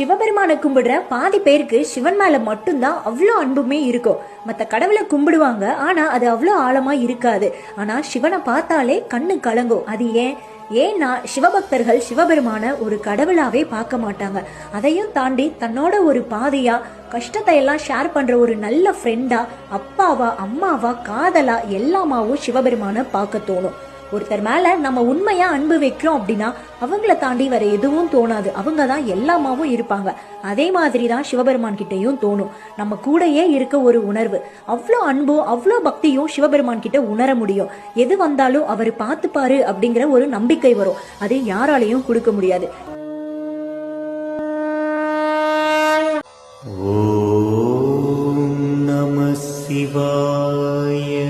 சிவபெருமானை கும்பிடுற பாதி பேருக்கு சிவன் மேல மட்டும்தான் அவ்வளோ அன்புமே இருக்கும். மற்ற கடவுளை கும்பிடுவாங்க. ஆனா அது அவ்வளோ ஆழமா இருக்காது. ஆனா சிவனை பார்த்தாலே கண்ணு கலங்கும். அது ஏன்? ஏன்னா சிவபக்தர்கள் சிவபெருமான ஒரு கடவுளாவே பார்க்க மாட்டாங்க. அதையும் தாண்டி தன்னோட ஒரு பாதையா கஷ்டத்தை எல்லாம் ஷேர் பண்ற ஒரு நல்ல ஃப்ரெண்டா அப்பாவா அம்மாவா காதலா எல்லாமாவும் சிவபெருமான பார்க்க தோணும். ஒருத்தர் மேல நம்ம உண்மையா அன்பு வைக்கிறோம் அப்படின்னா அவங்கள தாண்டி வேற எதுவும் தோணாது. அவங்க தான் எல்லாமாவும் இருப்பாங்க. அதே மாதிரி தான் சிவபெருமான் கிட்டையும் தோணும். நம்ம கூடயே இருக்க ஒரு உணர்வு. அவ்வளோ அன்பும் அவ்வளோ பக்தியும் சிவபெருமான் கிட்ட உணர முடியும். எது வந்தாலும் அவர் பார்த்துப்பாரு அப்படிங்கிற ஒரு நம்பிக்கை வரும். அது யாராலையும் கொடுக்க முடியாது. ஓம் நம சிவாய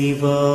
Siva.